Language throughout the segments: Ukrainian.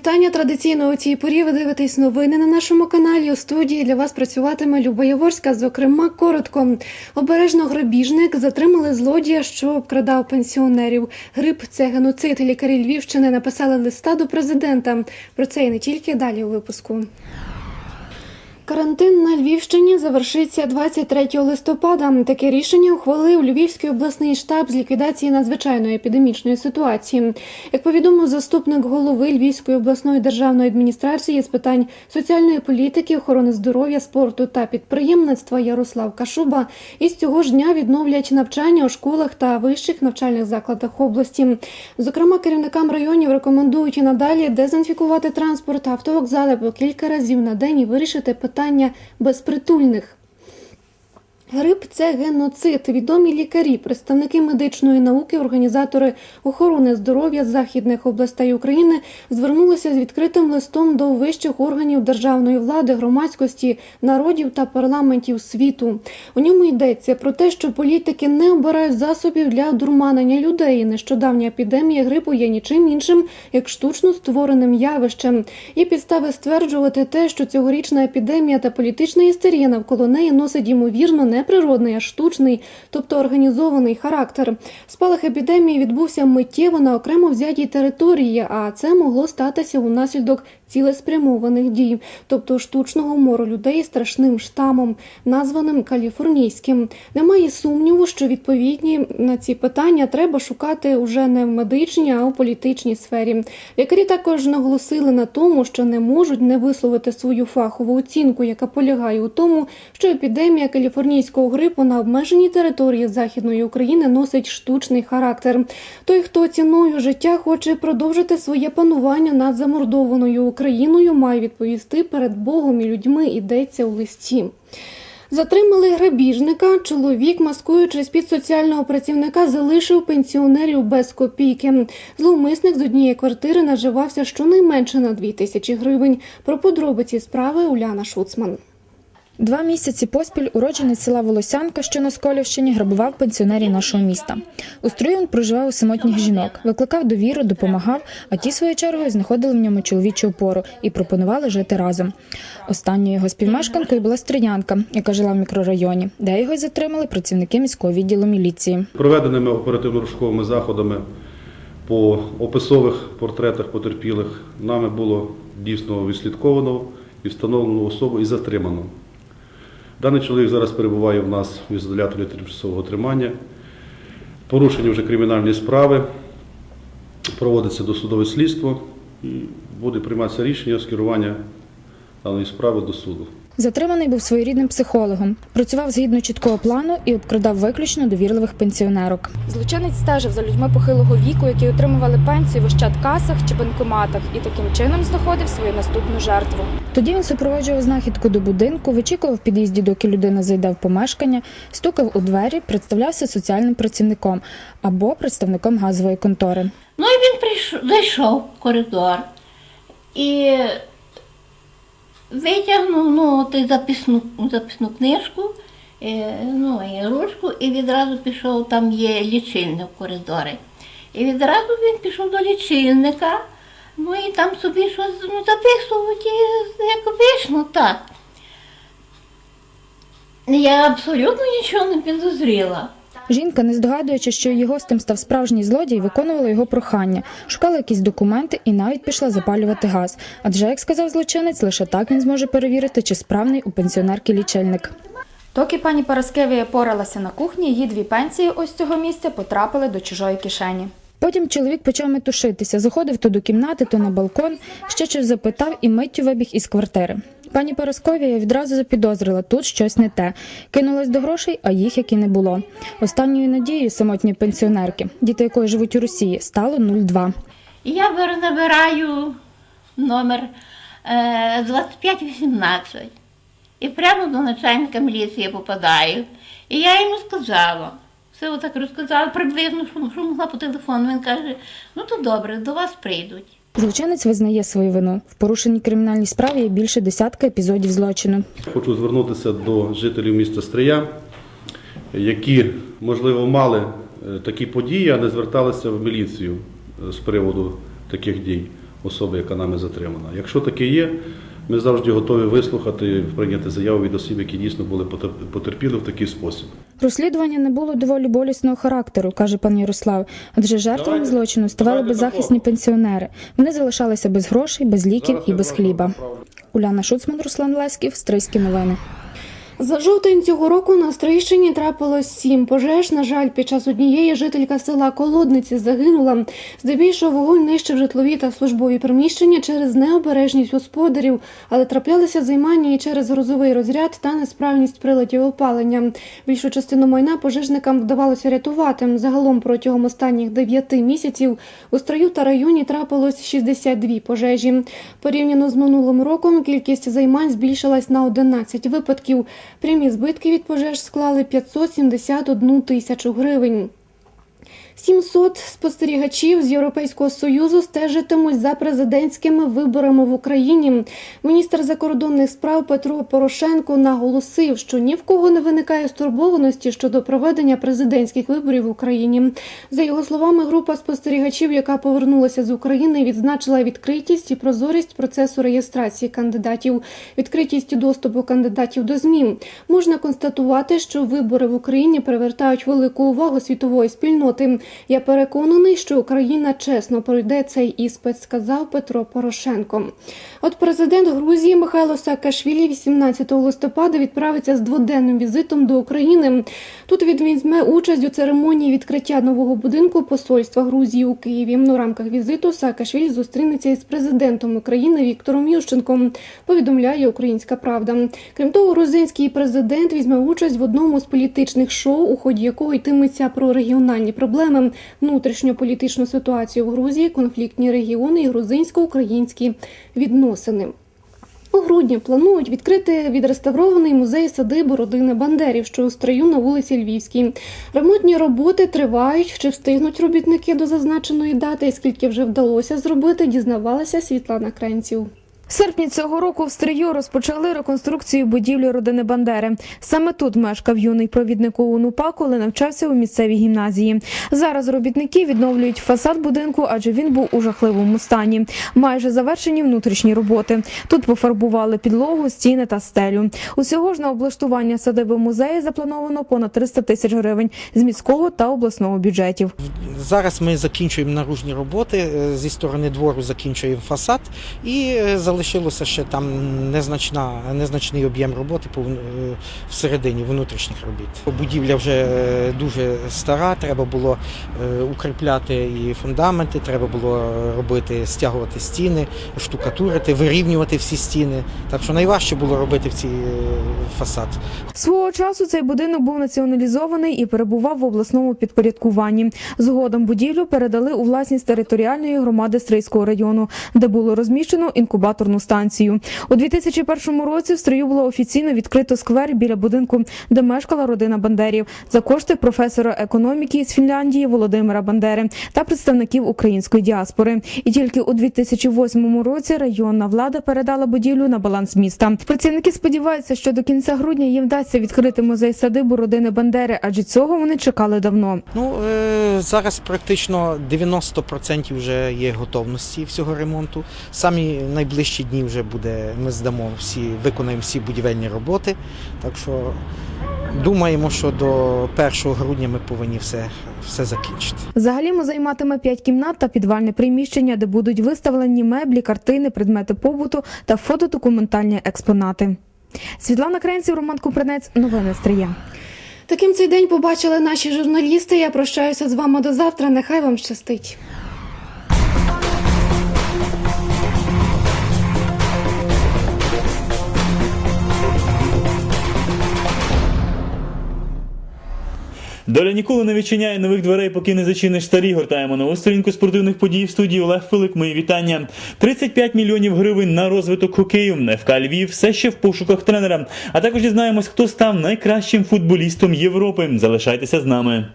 вітання. Традиційно у цій порі ви дивитесь новини на нашому каналі. У студії для вас працюватиме Люба Яворська. Зокрема, коротко. Обережно грабіжник затримали злодія, що обкрадав пенсіонерів. Гриб це геноцид. Лікарі Львівщини написали листа до президента. Про це і не тільки далі у випуску. Карантин на Львівщині завершиться 23 листопада. Таке рішення ухвалив Львівський обласний штаб з ліквідації надзвичайної епідемічної ситуації. Як повідомив заступник голови Львівської обласної державної адміністрації з питань соціальної політики, охорони здоров'я, спорту та підприємництва Ярослав Кашуба, із цього ж дня відновлять навчання у школах та вищих навчальних закладах області. Зокрема, керівникам районів рекомендують і надалі дезінфікувати транспорт автовокзали по кілька разів на день і вирішити питання безпритульних. Грип це геноцид. Відомі лікарі, представники медичної науки, організатори охорони здоров'я західних областей України звернулися з відкритим листом до вищих органів державної влади, громадськості, народів та парламентів світу. У ньому йдеться про те, що політики не обирають засобів для дурманення людей. Нещодавня епідемія грипу є нічим іншим, як штучно створеним явищем. Є підстави стверджувати те, що цьогорічна епідемія та політична істерія навколо неї носить ймовірно не природний, а штучний, тобто організований характер. Спалах епідемії відбувся миттєво на окремо взятій території, а це могло статися унаслідок цілеспрямованих дій, тобто штучного мору людей страшним штамом, названим каліфорнійським. Немає сумніву, що відповідні на ці питання треба шукати уже не в медичній, а у політичній сфері. Лікарі також наголосили на тому, що не можуть не висловити свою фахову оцінку, яка полягає у тому, що епідемія каліфорнійського грипу на обмеженій території західної України носить штучний характер. Той, хто ціною життя хоче продовжити своє панування над замордованою Україною, має відповісти перед Богом і людьми. Йдеться у листі. Затримали грабіжника. Чоловік, маскуючись під соціального працівника, залишив пенсіонерів без копійки. Зловмисник з однієї квартири наживався щонайменше на 2 тисячі гривень. Про подробиці справи Уляна Шуцман. Два місяці поспіль уродженець села Волосянка, що на Сколівщині, грабував пенсіонерів нашого міста. У строю він проживав у самотніх жінок, викликав довіру, допомагав, а ті своєю чергою знаходили в ньому чоловічу опору і пропонували жити разом. Останньою його співмешканкою була стрілянка, яка жила в мікрорайоні, де його й затримали працівники міського відділу міліції. Проведеними оперативно-розшуковими заходами по описових портретах потерпілих нами було дійсно відслідковано і встановлено особу і затримано. Даний чоловік зараз перебуває в нас в ізоляторі тимчасового тримання. Порушені вже кримінальні справи, проводиться досудове слідство і буде прийматися рішення скерування даної справи до суду. Затриманий був своєрідним психологом, працював згідно чіткого плану і обкрадав виключно довірливих пенсіонерок. Злочинець стежив за людьми похилого віку, які отримували пенсію в ощадкасах чи банкоматах, і таким чином знаходив свою наступну жертву. Тоді він супроводжував знахідку до будинку, вичікував в під'їзді, доки людина зайде в помешкання, стукав у двері, представлявся соціальним працівником або представником газової контори. Ну і він прийшов, зайшов в коридор і витягнув ну, ти записну, записну книжку, е, ну, і ручку, і відразу пішов, там є лічильник в коридорі. І відразу він пішов до лічильника, ну і там собі щось ну, записував, і, як обично, так. Я абсолютно нічого не підозріла. Жінка, не здогадуючи, що її гостем став справжній злодій, виконувала його прохання, шукала якісь документи і навіть пішла запалювати газ. Адже, як сказав злочинець, лише так він зможе перевірити, чи справний у пенсіонерки лічильник. Доки пані Параскевія поралася на кухні, її дві пенсії ось цього місця потрапили до чужої кишені. Потім чоловік почав метушитися, заходив то до кімнати, то на балкон, ще щось запитав і миттю вибіг із квартири. Пані Парасковія відразу запідозрила, тут щось не те. Кинулась до грошей, а їх як і не було. Останньою надією самотньої пенсіонерки, діти якої живуть у Росії, стало 02. Я набираю номер е, 2518 і прямо до начальника міліції попадаю. І я йому сказала, все отак розказала, приблизно, що могла по телефону. Він каже, ну то добре, до вас прийдуть. Злочинець визнає свою вину. В порушеній кримінальній справі є більше десятка епізодів злочину. Хочу звернутися до жителів міста Стрия, які, можливо, мали е, такі події, а не зверталися в міліцію е, з приводу таких дій. особи, яка нами затримана. Якщо таке є, ми завжди готові вислухати, прийняти заяву від осіб, які дійсно були потерпіли в такий спосіб. Розслідування не було доволі болісного характеру, каже пан Ярослав. Адже жертвами Давайте- злочину ставали беззахисні пенсіонери. Вони залишалися без грошей, без ліків і без хліба. Уляна Шуцман, Руслан Леськів, Стрийські новини. За жовтень цього року на Стрийщині трапилось сім пожеж. На жаль, під час однієї жителька села Колодниці загинула. Здебільшого вогонь нищив житлові та службові приміщення через необережність господарів, але траплялися займання і через грозовий розряд та несправність приладів опалення. Більшу частину майна пожежникам вдавалося рятувати. Загалом протягом останніх дев'яти місяців у строю та районі трапилось 62 пожежі. Порівняно з минулим роком кількість займань збільшилась на 11 випадків. Прямі збитки від пожеж склали 571 тисячу гривень. 700 спостерігачів з Європейського союзу стежитимуть за президентськими виборами в Україні. Міністр закордонних справ Петро Порошенко наголосив, що ні в кого не виникає стурбованості щодо проведення президентських виборів в Україні. За його словами, група спостерігачів, яка повернулася з України, відзначила відкритість і прозорість процесу реєстрації кандидатів, відкритість доступу кандидатів до ЗМІ. Можна констатувати, що вибори в Україні привертають велику увагу світової спільноти. Я переконаний, що Україна чесно пройде цей іспит, сказав Петро Порошенко. От президент Грузії Михайло Саакашвілі 18 листопада відправиться з дводенним візитом до України. Тут він візьме участь у церемонії відкриття нового будинку посольства Грузії у Києві. У рамках візиту Саакашвілі зустрінеться із президентом України Віктором Ющенком. Повідомляє Українська Правда. Крім того, грузинський президент візьме участь в одному з політичних шоу, у ході якого йтиметься про регіональні проблеми, внутрішньополітичну ситуацію в Грузії, конфліктні регіони і грузинсько-українські відносини. У грудні планують відкрити відреставрований музей садибу родини Бандерів, що у строю на вулиці Львівській. Ремонтні роботи тривають. Чи встигнуть робітники до зазначеної дати, і скільки вже вдалося зробити, дізнавалася Світлана Кренців. Серпні цього року в Стрию розпочали реконструкцію будівлі родини Бандери. Саме тут мешкав юний провідник ОУН УПА, коли навчався у місцевій гімназії. Зараз робітники відновлюють фасад будинку, адже він був у жахливому стані. Майже завершені внутрішні роботи. Тут пофарбували підлогу, стіни та стелю. Усього ж на облаштування садиби музею заплановано понад 300 тисяч гривень з міського та обласного бюджетів. Зараз ми закінчуємо наружні роботи. е, Зі сторони двору закінчуємо фасад і е, залишилося ще там незначна, незначний об'єм роботи е, всередині внутрішніх робіт. Будівля вже е, дуже стара, треба було е, укріпляти і фундаменти, треба було робити, стягувати стіни, штукатурити, вирівнювати всі стіни. Так що найважче було робити в цей е, фасад. Свого часу цей будинок був націоналізований і перебував в обласному підпорядкуванні. Згодом будівлю передали у власність територіальної громади Стрийського району, де було розміщено інкубаторну станцію. У 2001 році в Стрию було офіційно відкрито сквер біля будинку, де мешкала родина Бандерів, за кошти професора економіки з Фінляндії Володимира Бандери та представників української діаспори. І тільки у 2008 році районна влада передала будівлю на баланс міста. Працівники сподіваються, що до кінця грудня їм вдасться відкрити музей садибу родини Бандери, адже цього вони чекали давно. Ну е, зараз практично 90% вже є готовності всього ремонту. Самі найближчі дні вже буде. Ми здамо всі, виконаємо всі будівельні роботи. Так що думаємо, що до 1 грудня ми повинні все, все закінчити. Взагалі музей матиме п'ять кімнат та підвальне приміщення, де будуть виставлені меблі, картини, предмети побуту та фотодокументальні експонати. Світлана Кренців, Роман Купринець, новини Стрия. Таким цей день побачили наші журналісти. Я прощаюся з вами до завтра. Нехай вам щастить. Доля ніколи не відчиняє нових дверей, поки не зачиниш старі. Гортаємо нову сторінку спортивних подій в студії Олег Филик. Мої вітання. 35 мільйонів гривень на розвиток хокею. ФК Львів все ще в пошуках тренера. А також дізнаємось, хто став найкращим футболістом Європи. Залишайтеся з нами.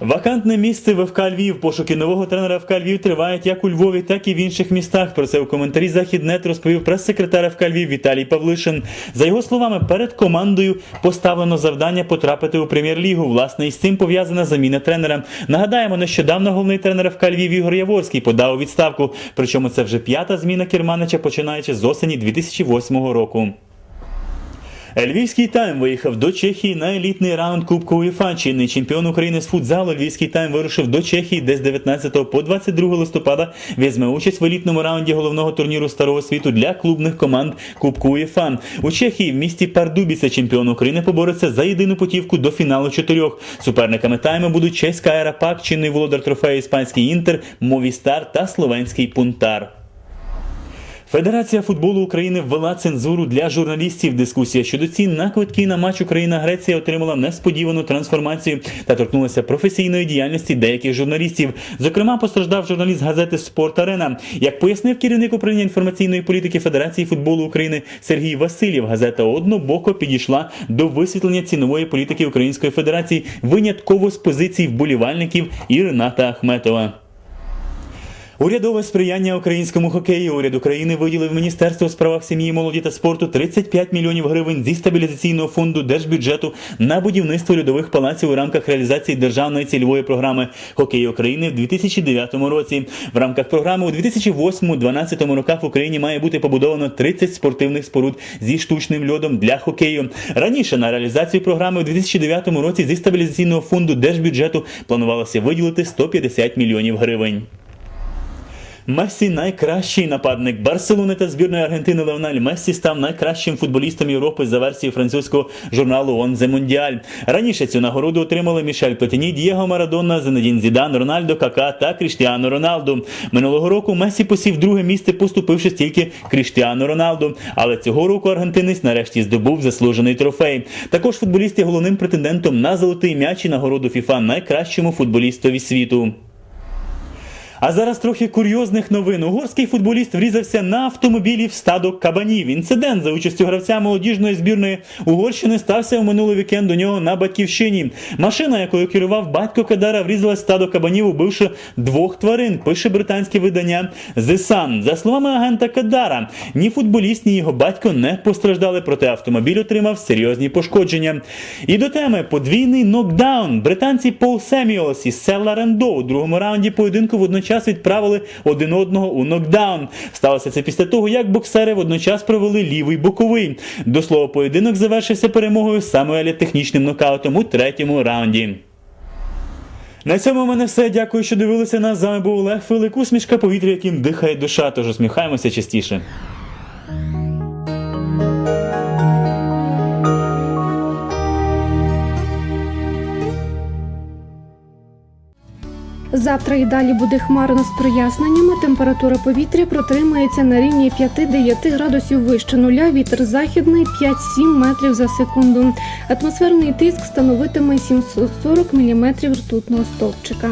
Вакантне місце в ФК Львів. Пошуки нового тренера ФК Львів тривають як у Львові, так і в інших містах. Про це у коментарі Західнет розповів прес-секретар ФК Львів Віталій Павлишин. За його словами, перед командою поставлено завдання потрапити у прем'єр-лігу. Власне, із цим пов'язана заміна тренера. Нагадаємо, нещодавно головний тренер ФК Львів Ігор Яворський подав у відставку. Причому це вже п'ята зміна керманича, починаючи з осені 2008 року. Львівський тайм виїхав до Чехії на елітний раунд Кубку УЄФА. Чинний чемпіон України з футзалу Львівський тайм вирушив до Чехії, де з 19 по 22 листопада візьме участь в елітному раунді головного турніру старого світу для клубних команд Кубку УЄФА. У Чехії в місті Пардубіце чемпіон України побореться за єдину путівку до фіналу чотирьох. Суперниками тайму будуть чеська Аерапак, чинний володар трофею іспанський Інтер, Мовістар та словенський Пунтар. Федерація футболу України ввела цензуру для журналістів. Дискусія щодо цін на квитки на матч Україна-Греція отримала несподівану трансформацію та торкнулася професійної діяльності деяких журналістів. Зокрема, постраждав журналіст газети Спорт Арена. Як пояснив керівник управління інформаційної політики Федерації футболу України Сергій Васильєв, газета однобоко підійшла до висвітлення цінової політики Української Федерації винятково з позицій вболівальників і Рената Ахметова. Урядове сприяння українському хокею. Уряд України виділив Міністерству у справах сім'ї, молоді та спорту 35 мільйонів гривень зі стабілізаційного фонду держбюджету на будівництво льодових палаців у рамках реалізації державної цільової програми хокей України в 2009 році. В рамках програми у 2008-2012 роках в Україні має бути побудовано 30 спортивних споруд зі штучним льодом для хокею. Раніше на реалізацію програми у 2009 році зі стабілізаційного фонду держбюджету планувалося виділити 150 мільйонів гривень. Месі найкращий нападник Барселони та збірної Аргентини Леональ Мессі став найкращим футболістом Європи за версією французького журналу «Онзе Мондіаль». Раніше цю нагороду отримали Мішель Платіні, Дієго Марадона, Зенедін Зідан, Рональдо Кака та Кріштіано Роналду. Минулого року Месі посів друге місце, поступивши тільки Кріштіано Роналду. Але цього року аргентинець нарешті здобув заслужений трофей. Також футболіст є головним претендентом на золотий м'яч і нагороду ФІФА найкращому футболістові світу. А зараз трохи курйозних новин. Угорський футболіст врізався на автомобілі в стадо кабанів. Інцидент за участю гравця молодіжної збірної Угорщини стався в минулий вікенд у нього на батьківщині. Машина, якою керував батько Кадара, врізалась в стадо кабанів, убивши двох тварин. Пише британське видання The Sun. За словами агента Кадара, ні футболіст, ні його батько не постраждали, проте автомобіль отримав серйозні пошкодження. І до теми подвійний нокдаун. Британці Пол Семіолс і Селла Рендо у другому раунді поєдинку водночас відправили один одного у нокдаун. Сталося це після того, як боксери водночас провели лівий боковий. До слова, поєдинок завершився перемогою Самуеля технічним нокаутом у третьому раунді. На цьому в мене все. Дякую, що дивилися нас. З вами був Олег Филик. Усмішка повітря, яким дихає душа. Тож усміхаємося частіше. Завтра і далі буде хмарно з проясненнями. Температура повітря протримається на рівні 5-9 градусів вище нуля. Вітер західний 5-7 метрів за секунду. Атмосферний тиск становитиме 740 мм ртутного стовпчика.